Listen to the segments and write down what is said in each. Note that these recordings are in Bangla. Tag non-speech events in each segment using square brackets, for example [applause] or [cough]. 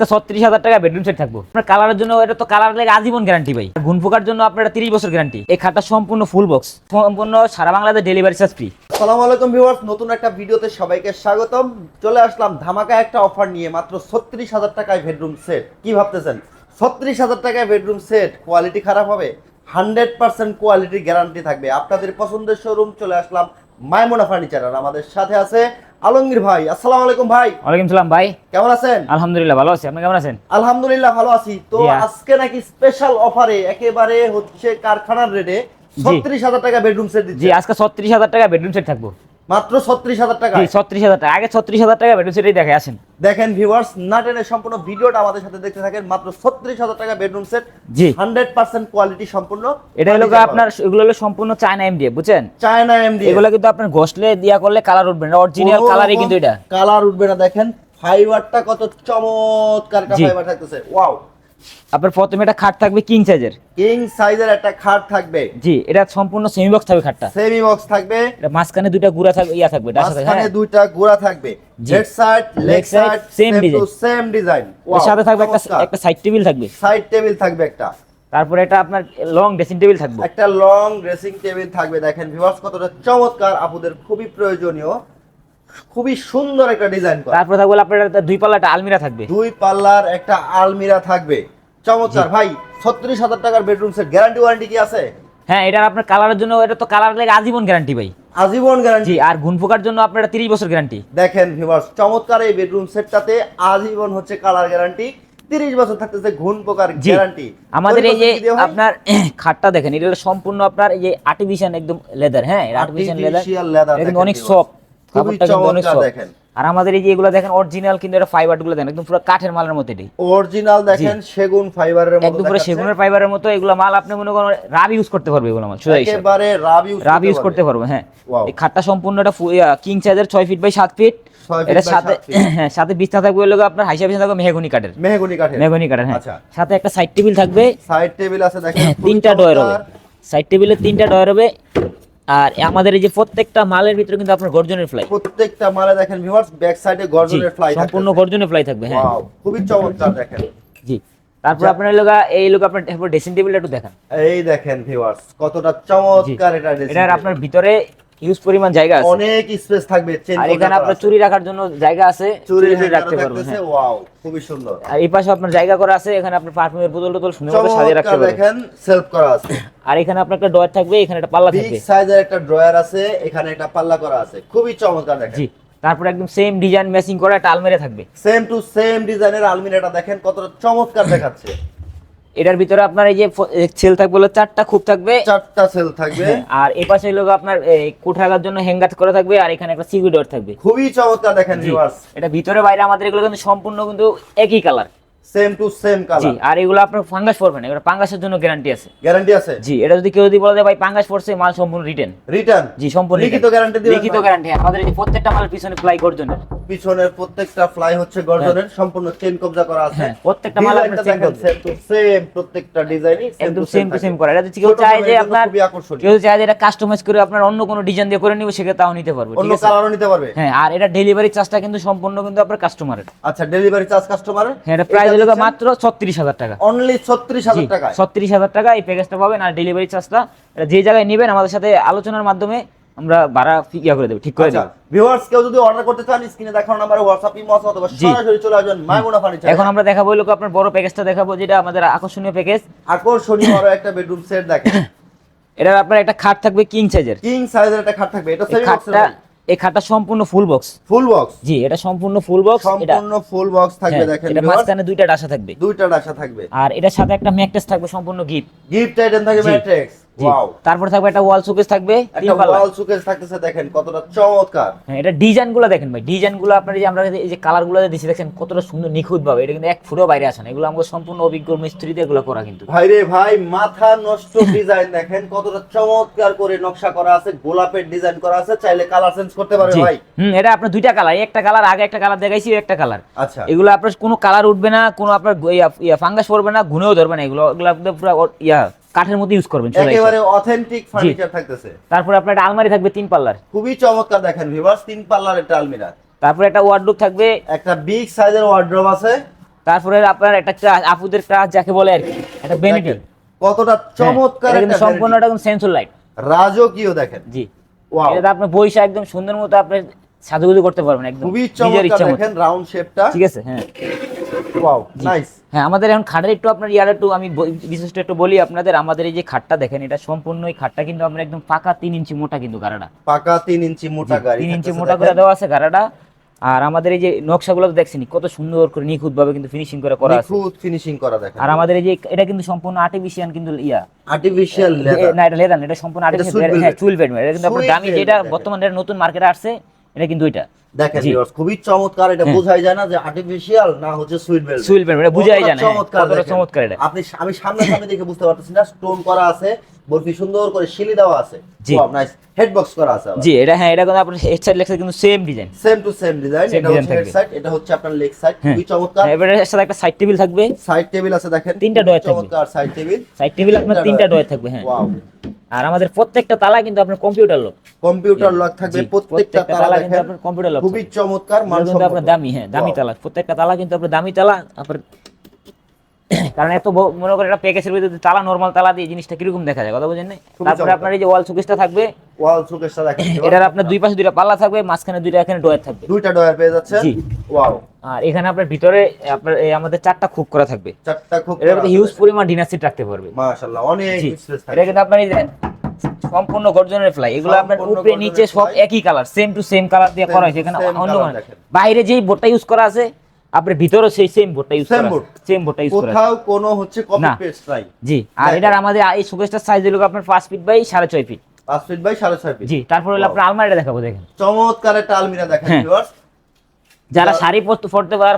আজকে ছত্রিশ হাজার টাকা বেডরুম সেট থাকব। আপনার কালারের জন্য এটা তো কালার লেগে আজীবন গ্যারান্টি ভাই। গুণ পোকার জন্য আপনার তিরিশ বছর গ্যারান্টি এই খাটটা সম্পূর্ণ ফুল বক্স সম্পূর্ণ সারা বাংলাদেশ ডেলিভারি চার্জ ফ্রি আসসালামু আলাইকুম ভিউয়ার্স নতুন একটা ভিডিওতে সবাইকে স্বাগতম। চলে আসলাম ধামাকা একটা অফার নিয়ে মাত্র ছত্রিশ হাজার টাকায় বেডরুম সেট কি ভাবতেছেন? ছত্রিশ হাজার টাকায় বেডরুম সেট কোয়ালিটি খারাপ হবে? হান্ড্রেড পার্সেন্ট কোয়ালিটির গ্যারান্টি থাকবে। আপনাদের পছন্দের শোরুম চলে আসলাম মাইমোনা ফার্নিচার আর আমাদের সাথে আছে আলমগীর ভাই আসসালামু আলাইকুম ভাই। ওয়ালাইকুম সালাম ভাই। কেমন আছেন? আলহামদুলিল্লাহ ভালো আছি। আপনি কেমন আছেন? আলহামদুলিল্লাহ ভালো আছি। তো আজকে নাকি স্পেশাল অফারে একেবারে হচ্ছে কারখানার রেটে ছত্রিশ হাজার টাকা বেডরুম সেট জি আজকে ছত্রিশ হাজার টাকা বেডরুম সেট থাকব। মাত্র ছত্রিশ হাজার টাকা। ছত্রিশ হাজার টাকা। আগে ছত্রিশ হাজার টাকা বেডরুম সেটই দেখে আসেন। দেখেন ভিউয়ার্স না টেনে সম্পূর্ণ ভিডিওটা আমাদের সাথে দেখতে থাকেন মাত্র ছত্রিশ হাজার টাকা বেডরুম সেট জি। হান্ড্রেড পার্সেন্ট কোয়ালিটি সম্পূর্ণ। এটা হলো আপনার এগুলো হলো সম্পূর্ণ চায়না এম দিয়ে বুঝছেন? চায়না এমডি এগুলো কিন্তু আপনার ঘষলে দিয়া করলে কালার উঠবে না। অরিজিনাল কালারই কিন্তু এটা। কালার উঠবে না দেখেন। ফাইবারটা কত চমৎকার। ফাইবার থাকতেছে। ওয়াও আপনার প্রথমে একটা খাট থাকবে কিং সাইজের কিং সাইজের একটা খাট থাকবে। জি এটা সম্পূর্ণ সেমি বক্স থাকবে খাটটা। সেমি বক্স থাকবে। এটা মাঝখানে দুইটা গুড়া থাকবে ইয়া থাকবে ডাসা থাকবে মাঝখানে হ্যাঁ। দুইটা গোড়া থাকবে। Head side leg side same design. Same design এর সাথে থাকবে একটা একটা সাইড টেবিল থাকবে। সাইড টেবিল থাকবে একটা। তারপরে এটা আপনার লং ড্রেসিং টেবিল থাকবে। একটা লং ড্রেসিং টেবিল থাকবে। দেখেন ভিউয়ার্স কতটা চমৎকার। আপুদের খুবই প্রয়োজনীয়। খুবই সুন্দর একটা ডিজাইন করা। তারপরে থাকবে আপনার দুই পাল্লা একটা আলমিরা থাকবে। দুই পাল্লার একটা আলমিরা থাকবে। চমৎকার ভাই ছত্রিশ হাজার টাকার বেডরুম সেট গ্যারান্টি ওয়ারেন্টি কি আছে? হ্যাঁ এটা আপনার কালারের জন্য এটা তো কালার লেগে আজীবন গ্যারান্টি ভাই। আজীবন গ্যারান্টি আর গুণ পোকার জন্য আপনার এটা তিরিশ বছর গ্যারান্টি দেখেন ভিউয়ার্স চমৎকার এই বেডরুম সেটটাতে আজীবন হচ্ছে কালার গ্যারান্টি তিরিশ বছর থাকতেছে ঘুণ পোকার গ্যারান্টি আমাদের এই যে আপনার [clears throat] খাটটা দেখেন এটা সম্পূর্ণ আপনার এই যে আর্টিফিশিয়াল একদম লেদার হ্যাঁ আর্টিফিশিয়াল লেদার লেদার অনেক সফট খুবই চমৎকার দেখেন। আর আমাদের এই যে এগুলো দেখেন অরিজিনাল কিন্তু এটা ফাইবারগুলো দেখেন একদম পুরো কাঠের মালের মতো এটি অরিজিনাল দেখেন সেগুন ফাইবারের মতো একদম পুরো সেগুনের ফাইবারের মতো এগুলো মাল আপনি মনে করেন রাব ইউজ করতে পারবে এগুলো মাল সোজা একেবারে রাব ইউজ রাব ইউজ করতে পারব হ্যাঁ। এই খাটটা সম্পূর্ণ এটা কিং সাইজের ছয় ফিট বাই সাত ফিট এটা সাথে হ্যাঁ সাথে বিছনা থাকবে হলো আপনার হাইসা বিছনা থাকবে মেহগনি কাঠের। মেহগনি কাঠের। মেহগনি কাঠের হ্যাঁ। আচ্ছা। সাথে একটা সাইড টেবিল থাকবে। সাইড টেবিল আছে দেখেন হ্যাঁ, তিনটা ডয়ার হবে। সাইড টেবিলে তিনটা ডয়ার হবে। আর আমাদের এই যে প্রত্যেকটা মালের ভিতরে কিন্তু আপনার গর্জনের ফ্লাই প্রত্যেকটা মালে দেখেন ভিউয়ার্স ব্যাক সাইডে গর্জনের ফ্লাই সম্পূর্ণ গর্জনের ফ্লাই থাকবে হ্যাঁ। খুবই চমৎকার দেখেন। জি তারপর আপনার লোক এই লোক আপনার ড্রেসিং টেবিলটা একটু দেখেন। এই দেখেন ভিউয়ার্স কতটা চমৎকার এটা এটা আপনার ভিতরে হিউজ পরিমাণ জায়গা আছে। অনেক স্পেস থাকবে আর এখানে আপনার চুরি রাখার জন্য জায়গা আছে চুরি রাখতে পারবেন হ্যাঁ। ওয়াও খুবই সুন্দর। আর এই পাশে আপনার জায়গা করা আছে এখানে আপনার পারফিউমের বোতল টোতল সুন্দর সাজিয়ে রাখতে পারবেন। দেখেন সেলফ করা আছে। [coughs] আর এখানে আপনার একটা ডয়ার থাকবে এখানে একটা পাল্লা থাকবে। বিগ সাইজের একটা ড্রয়ার আছে এখানে একটা পাল্লা করা আছে। খুবই চমৎকার দেখেন। জি তারপর একদম সেম ডিজাইন ম্যাচিং করা একটা আলমারি থাকবে। সেম টু সেম ডিজাইনের আলমিরাটা দেখেন কতটা চমৎকার দেখাচ্ছে। [coughs] এটার ভিতরে আপনার এই যে সেল থাকবে হলো চারটা খুব থাকবে। চারটা সেল থাকবে। [laughs] আর এই পাশে লোক আপনার কোঠা রাখার জন্য হ্যাঙ্গার করা থাকবে আর এখানে একটা সিকিউরিটি ডোর থাকবে। খুবই চমৎকার দেখেন এটা ভিতরে বাইরে আমাদের এগুলো কিন্তু সম্পূর্ণ কিন্তু একই colour same to same colour জি আর এগুলো আপনার ফাঙ্গাস পড়বে না এগুলো পাঙ্গাসের জন্য গ্যারান্টি আছে। গ্যারান্টি আছে? জি এটা যদি কেউ যদি বলে যে ভাই পাঙ্গাস পড়ছে মাল সম্পূর্ণ রিটার্ন রিটার্ন জি সম্পূর্ণ লিখিত গ্যারান্টি দিবেন লিখিত গ্যারান্টি আমাদের এই প্রত্যেকটা মালের পিছনে ফ্লাই গর্জনের। পিছনের প্রত্যেকটা ফ্লাই হচ্ছে গর্জনের সম্পূর্ণ চেন কবজা করা আছে। হ্যাঁ, প্রত্যেকটা মাল আপনার chain কবজা। সেম টু সেম প্রত্যেকটা ডিজাইনই একদম সেম টু সেম করা। এটা যদি কেউ চায় যে আপনার খুবই আকর্ষণীয়। কেউ চায় যে এটা কাস্টমাইজ করে আপনার অন্য কোনো ডিজাইন দিয়ে করে নিবে সেটা তাও নিতে পারবে অন্য কালারও নিতে পারবে? হ্যাঁ আর এটা ডেলিভারি চার্জটা কিন্তু সম্পূর্ণ কিন্তু আপনার কাস্টমারের আচ্ছা ডেলিভারি চার্জ কাস্টমারের হ্যাঁ এটা প্রাইস হলো মাত্র ছত্রিশ হাজার টাকা। অনলি ছত্রিশ হাজার টাকা ছত্রিশ হাজার টাকা এই প্যাকেজটা পাবেন আর ডেলিভারি চার্জটা যে জায়গায় নেবেন আমাদের সাথে আলোচনার মাধ্যমে আমরা ভাড়া ইয়া করে দেবো ঠিক করে আচ্ছা দেবো। ভিউয়ার্স কেউ যদি অর্ডার করতে চান স্ক্রিনে দেখানো নাম্বারে হোয়াটসঅ্যাপ ইমো অথবা সরাসরি চলে আসবেন মাইমুনা ফার্নিচার এখন আমরা দেখাবো লোক আপনার বড় প্যাকেজটা দেখাবো যেটা আমাদের আকর্ষণীয় প্যাকেজ আকর্ষণীয় আরও একটা বেডরুম সেট দেখেন। এটার আপনার একটা খাট থাকবে কিং সাইজের কিং সাইজের একটা খাট থাকবে এটা সেমি খাটটা এই খাতা সম্পূর্ণ ফুল বক্স ফুল বক্স জি এটা সম্পূর্ণ ফুল বক্স এটা সম্পূর্ণ ফুল বক্স থাকবে হ্যাঁ, দেখেন এটা। মাঝখানে দুইটা ডাসা থাকবে। দুইটা ডাসা থাকবে। আর এটার সাথে একটা ম্যাট্রেস থাকবে সম্পূর্ণ গিফট গিফট আইটেম থাকবে জি। তারপর থাকবে একটা ওয়াল শোকেস থাকবে ওয়াল সুকেস থাকতেছে দেখেন কতটা চমৎকার। হ্যাঁ এটা ডিজাইনগুলো দেখেন ভাই ডিজাইনগুলো আপনার যে আমরা এই যে কালারগুলো দিচ্ছি দেখেন কতটা সুন্দর নিখুঁত ভাবে এটা কিন্তু এক ফুটও বাইরে আসে না এগুলো আমাদের সম্পূর্ণ অভিজ্ঞ এগুলো করা কিন্তু। ভাই রে ভাই মাথা নষ্ট ডিজাইন দেখেন কতটা চমৎকার করে নকশা করা আছে গোলাপের ডিজাইন করা আছে চাইলে কালার চেঞ্জ করতে পারবে ভাই। হুম এটা আপনার দুইটা কালার একটা কালার আগে একটা কালার দেখাইছি একটা কালার আচ্ছা। এগুলো আপনার কোনো কালার উঠবে না কোনো আপনার ফাঙ্গাস পড়বে না ঘুনেও ধরবে না এগুলো এগুলো পুরো ইয়া। কাঠের মতো ইউজ করবেন একেবারে অথেন্টিক ফার্নিচার থাকতেছে। তারপর আপনার একটা আলমারি থাকবে তিন পাল্লার। খুবই চমৎকার দেখেন ভিভার্স তিন পাল্লার একটা আলমিরা। তারপর একটা ওয়ার্ডরোব থাকবে। একটা বিগ সাইজের ওয়ার্ড্রোব আছে। তারপরে আপনার একটা আপুদের ক্রাশ যাকে বলে আর কি একটা বেনিটেল কতটা চমৎকার একটা সম্পূর্ণ একটা সেন্সর লাইট রাজকীয় দেখেন। জি. এটা আপনি বইসা একদম সুন্দর মতো আপনি সাজুগুজু করতে পারবেন একদম। খুবই চমৎকার দেখেন রাউন্ড শেপটা ঠিক আছে হ্যাঁ। ওয়াও নাইস হ্যাঁ আমাদের এখন খাটের একটু আপনার ইয়ার একটু আমি বিশেষ একটু বলি আপনাদের আমাদের এই যে খাটটা দেখেন এটা সম্পূর্ণ এই খাটটা কিন্তু আপনার একদম পাকা তিন ইঞ্চি মোটা কিন্তু গাড়াটা। পাকা তিন ইঞ্চি মোটা গাড়ি তিন ইঞ্চি মোটা করে দেওয়া আছে গাড়াটা। আর আমাদের এই যে নকশাগুলো তো দেখছেন কত সুন্দর করে নিখুঁত ভাবে কিন্তু ফিনিশিং করে করা আছে। নিখুঁত ফিনিশিং করা দেখেন। আর আমাদের এই যে এটা কিন্তু সম্পূর্ণ আর্টিফিশিয়াল কিন্তু ইয়া। আর্টিফিশিয়াল লেদার না এটা লেদার এটা সম্পূর্ণ আর্টিফিশিয়াল হ্যাঁ চুল বেড এটা কিন্তু আপনার দামি যেটা। বর্তমানে নতুন মার্কেটে আসছে এটা কিন্তু ওইটা দেখেন। খুবই চমৎকার এটা হ্যাঁ। বোঝাই যায় না যে আর্টিফিশিয়াল না হচ্ছে সুইট বেল সুইল বেড এটা বুঝাই যায় না হ্যাঁ, চমৎকার চমৎকার এটা। আপনি আমি সামনে সামনে দেখে বুঝতে পারতেছি না স্টোন করা আছে বরফি সুন্দর করে শিলি দেওয়া আছে। জি। নাইস হেড বক্স করা আছে জি এটা হ্যাঁ এটা কিন্তু আপনার হেড সাইড লেখা কিন্তু same design same to same design এটা হচ্ছে হেড সাইড এটা হচ্ছে আপনার লেগ সাইড হ্যাঁ। খুবই চমৎকার। এবারে এর সাথে একটা সাইড টেবিল থাকবে। সাইড টেবিল আছে দেখেন তিনটা drawer থাকবে। চমৎকার সাইড টেবিল সাইড টেবিল আপনার তিনটা তিনটা ডয়ার থাকবে হ্যাঁ। ওয়াও আর আমাদের প্রত্যেকটা তালা কিন্তু আপনার কম্পিউটার লক কম্পিউটার লক থাকবে প্রত্যেকটা তালা কিন্তু আপনার কম্পিউটার লক খুবই চমৎকার মানসম্মত। আপনার দামি হ্যাঁ দামি তালা। প্রত্যেকটা তালা কিন্তু আপনার দামি তালা আপনার [coughs] কারণ এত মনে করেন একটা প্যাকেজের ভিতরে তালা নরমাল তালা দিয়ে জিনিসটা কীরকম দেখা যায়? কথা বুঝেন না তারপরে আপনার এই যে ওয়াল শোকেসটা থাকবে ওয়াল শোকেসটা দেখেন [coughs] এটার আপনার দুই পাশে দুইটা পাল্লা থাকবে মাঝখানে দুইটা এখানে ডয়ার থাকবে। দুইটা ডয়ার পেয়ে যাচ্ছেন? জি। ওয়াও আর এখানে আপনার ভিতরে আপনার এই আমাদের চারটা খুব করা থাকবে। চারটা খুব এটার মধ্যে হিউজ পরিমাণ ডিনার সিট রাখতে পারবে মাশাআল্লাহ অনেক। স্পেস এটা কিন্তু আপনার এই সম্পূর্ণ গর্জনের ফ্লাই এগুলো আপনার উপরে নিচে সব একই colour same to same colour দিয়ে করা হয়েছে এখানে অন্য মানে। বাইরে যেই বোর্ডটা ইউজ করা আছে আপনার ভিতরে সেই সেম বোর্ডটা ইউজ করা সেম বোর্ডটা ইউজ করা কোথাও কোনো হচ্ছে কপি পেস্ট নাই। জি আর এটার আমাদের এই শোকেসটার সাইজ হলো আপনার পাঁচ ফিট বাই সাড়ে ছয় ফিট পাঁচ ফিট বাই সাড়ে ছয় ফিট জি তারপর হলো আপনার আলমারিটা দেখাবো দেখেন। চমৎকার একটা আলমিরা দেখেন হ্যাঁ। ভিউয়ার্স যারা শাড়ি পরতে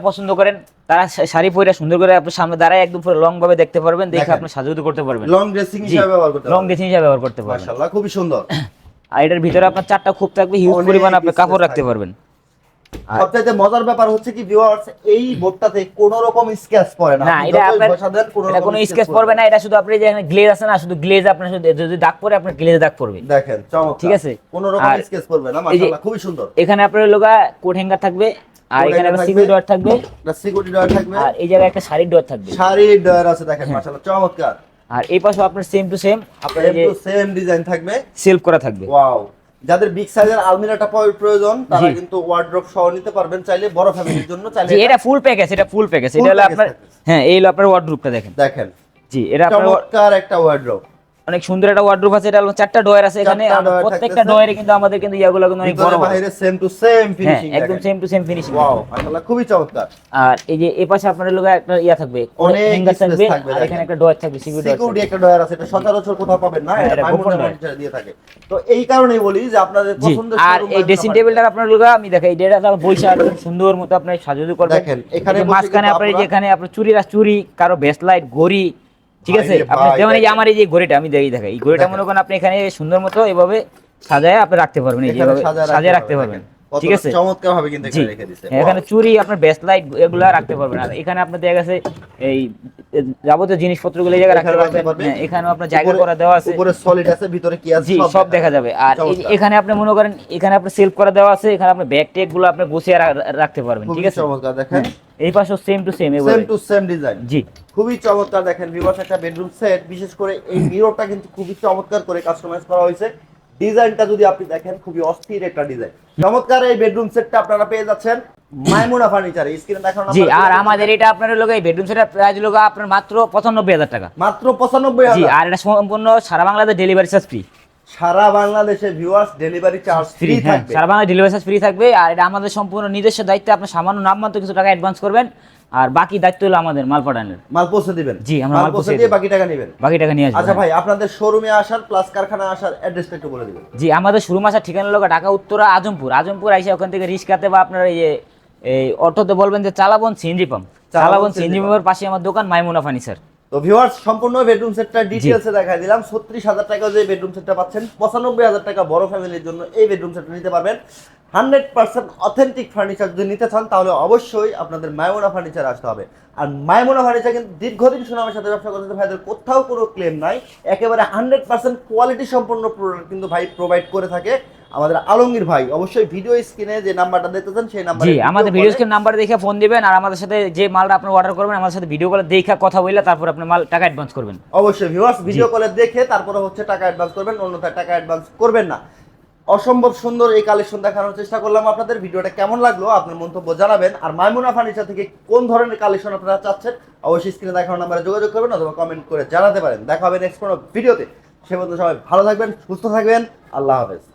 পছন্দ করেন তারা শাড়ি পরে সুন্দর করে আপনার সামনে দাঁড়ায় একদম পুরো লং ভাবে দেখতে পারবেন দেখে। আপনি সাজুগুজু করতে পারবেন। লং ড্রেসিং হিসেবে ব্যবহার করতে লং ড্রেসিং হিসাবে ব্যবহার করতে পারবেন। মাশাআল্লাহ খুবই সুন্দর। আর এটার ভিতরে আপনার চারটা খুব থাকবে হিউজ পরিমাণ আপনি কাপড় রাখতে পারবেন। সবচাইতে মজার ব্যাপার হচ্ছে কি ভিউয়ার্স এই বোর্ডটাতে কোনো রকম স্কেচ পড়ে না। না এটা আপনার কোনো স্কেচ পড়বে না। এটা শুধু আপনি যে এখানে গ্লেজ আছে না শুধু গ্লেজ আপনার যদি দাগ পড়ে আপনার গ্লেজ দাগ পড়বে। দেখেন চমৎকার। ঠিক আছে। কোনো রকম স্কেচ পড়বে না মাশাআল্লাহ খুবই সুন্দর। এখানে আপনার লোগা কোট হ্যাঙ্গার থাকবে আর এখানে একটা সিকিউরিটি ডোর থাকবে। সিকিউরিটি ডয়ার থাকবে। আর এই জায়গায় একটা শাড়ির ডোর থাকবে। শাড়ির ডয়ার আছে দেখেন হ্যাঁ। মাশাআল্লাহ চমৎকার। আর এই পাশে আপনার সেম টু সেম আপনার যে সেম ডিজাইন থাকবে। সেলফ করা থাকবে। ওয়াও যাদের বিগ সাইজের আলমিরাটা পাওয়ার প্রয়োজন তারা কিন্তু ওয়ার্ড্রপ সহ নিতে পারবেন। চাইলে বড় ফ্যামিলির জন্য চাইলে এটা ফুল প্যাকেজ এটা ফুল প্যাকেজ এটা হলো আপনার হ্যাঁ এই হলো আপনার ওয়ার্ডরোবটা দেখেন। দেখেন। জি এটা আপনার চমৎকার একটা ওয়ার্ড্রপ অনেক সুন্দর একটা ওয়ার্ডরোব আছে এটা চারটা ডয়ার আছে এখানে। প্রত্যেকটা। ডয়ারে কিন্তু আমাদের কিন্তু ইয়াগুলো কিন্তু অনেক বড় বাইরে সেম টু সেম ফিনিশিং একদম same to same finishing wow মাশাআল্লাহ খুবই চমৎকার। আর এই যে এই পাশে আপনার লোক একটা ইয়া থাকবে অনেক হ্যাঙ্গার থাকবে আর এখানে একটা ডয়ার থাকবে সিকিউরিটি সিকিউরিটি একটা ডয়ার আছে এটা সচরাচর কোথাও পাবেন না হ্যাঁ, এটা গোপন দিয়ে থাকে। তো এই কারণেই বলি যে আপনাদের জি পছন্দের আর এই ড্রেসিং। টেবিলটা আপনার লোক আমি দেখাই এটা আপনার বৈশা একদম সুন্দর মতো আপনি সাজুজু করবেন। দেখেন, এখানে মাঝখানে আপনার এই যে আপনারা- চুরির চুরি কারও বেস্ট লাইট ঘড়ি ঠিক আছে? আপনি যেমন এই আমার এই যে ঘড়িটা আমি দেখি দেখাই। এই ঘড়িটা মনে করেন আপনি এখানে সুন্দর মতো এভাবে সাজায় আপনি রাখতে পারবেন এই যে সাজিয়ে রাখতে পারবেন। ঠিক আছে? চমৎকার ভাবে কিন্তু এখানে রেখে দিছে। হ্যাঁ, এখানে চুরি আপনার বেস্ট লাইট এগুলা রাখতে পারবেন। আর এখানে আপনার দেখা গেছে এই যাবতীয় জিনিসপত্রগুলো এই জায়গায় রাখতে এখানে পারবেন। হ্যাঁ, এখানেও আপনার জায়গা করা দেওয়া আছে। উপরে সলিড আছে ভিতরে কি আছে সব দেখা যাবে। আর। এখানে আপনি মনে করেন এখানে আপনার সেলফ করা দেওয়া আছে এখানে আপনি ব্যাগ টেকগুলো আপনি গুছিয়ে রাখতে পারবেন ঠিক আছে? চমৎকার দেখেন। এই পাশেও same to same same to same design জি। খুবই চমৎকার দেখেন ভিউয়ার্স একটা বেডরুম সেট বিশেষ করে এই মিররটা কিন্তু খুবই চমৎকার করে কাস্টমাইজ করা হয়েছে। ডিজাইনটা যদি আপনি দেখেন খুবই অস্থির একটা ডিজাইন চমৎকার এই বেডরুম সেটটা আপনারা পেয়ে যাচ্ছেন মাইমুনা ফার্নিচারে স্ক্রিনে দেখানো জি আর আমাদের এটা আপনার লোক এই বেডরুম সেটের প্রাইস লোক আপনার মাত্র পঁচানব্বই হাজার টাকা। মাত্র পঁচানব্বই জি আর এটা সম্পূর্ণ সারা বাংলাদেশ ডেলিভারি চার্জ ফ্রি সারা বাংলাদেশে ভিউয়ার্স ডেলিভারি চার্জ ফ্রি হ্যাঁ থাকবে। সারা বাংলাদেশ ডেলিভারি চার্জ ফ্রি থাকবে আর এটা আমাদের সম্পূর্ণ নিজস্ব দায়িত্বে আপনি সামান্য নামমাত্র কিছু টাকা অ্যাডভান্স করবেন আর বাকি দায়িত্ব হলো আমাদের মাল পাঠানোর। মাল পৌঁছে দিবেন। জি, আমরা মাল পৌঁছে দিয়ে বাকি টাকা নেবেন। বাকি টাকা নিয়ে আসবেন আচ্ছা ভাই আপনাদের শোরুমে আসার প্লাস কারখানা আসার অ্যাড্রেসটা একটু বলে দিবেন। জি আমাদের শুরু মাসের ঠিকানা লোক ঢাকা উত্তরা আজমপুর। আজমপুর আইসা ওখান থেকে রিক্সাতে বা আপনার এই যে এই অটোতে বলবেন যে চালাবন সিএনজি পাম্প চালাবন চালাবন সিএনজি পাম্পের পাশে আমার দোকান মাইমুনা ফার্নিচার তো ভিউয়ার্স সম্পূর্ণ বেডরুম সেটটা ডিটেলসে দেখাই দিলাম। ছত্রিশ হাজার টাকা যে বেডরুম সেটটা পাচ্ছেন পঁচানব্বই হাজার টাকা বড় ফ্যামিলির জন্য এই বেডরুম সেটটা নিতে পারবেন। হান্ড্রেড পার্সেন্ট অথেন্টিক ফার্নিচার যদি নিতে চান তাহলে অবশ্যই আপনাদের মায়মোনা ফার্নিচার আসতে হবে। আর মায়মোনা ফার্নিচার কিন্তু দীর্ঘদিন সুনামের সাথে ব্যবসা করতে ভাইদের কোথাও কোনো ক্লেম নাই। একেবারে হান্ড্রেড পার্সেন্ট কোয়ালিটি সম্পন্ন প্রোডাক্ট কিন্তু ভাই প্রোভাইড করে থাকে। আমাদের আলমগীর ভাই অবশ্যই ভিডিও স্ক্রিনে যে নাম্বারটা দেখতেছেন সেই নাম্বারে জি আমাদের ভিডিও স্ক্রিন নাম্বার দেখে ফোন দিবেন আর আমাদের সাথে যে মালটা আপনি অর্ডার করবেন আমাদের সাথে ভিডিও কলে দেখে কথা বললে তারপর আপনি মাল টাকা অ্যাডভান্স করবেন। অবশ্যই ভিউয়ার্স ভিডিও কলে দেখে তারপরে হচ্ছে টাকা অ্যাডভান্স করবেন অন্যথায় টাকা অ্যাডভান্স করবেন না। অসম্ভব সুন্দর এই কালেকশন দেখানোর চেষ্টা করলাম আপনাদের। ভিডিওটা কেমন লাগল আপনার মন্তব্য জানাবেন। আর মাইমুনা ফার্নিচার থেকে কোন ধরনের কালেকশন আপনারা চাচ্ছেন অবশ্যই স্ক্রিনে দেখানো নাম্বারে যোগাযোগ করবেন অথবা কমেন্ট করে জানাতে পারেন। দেখা হবে নেক্সট কোনো ভিডিওতে সে পর্যন্ত সবাই ভালো থাকবেন সুস্থ থাকবেন। আল্লাহ হাফেজ।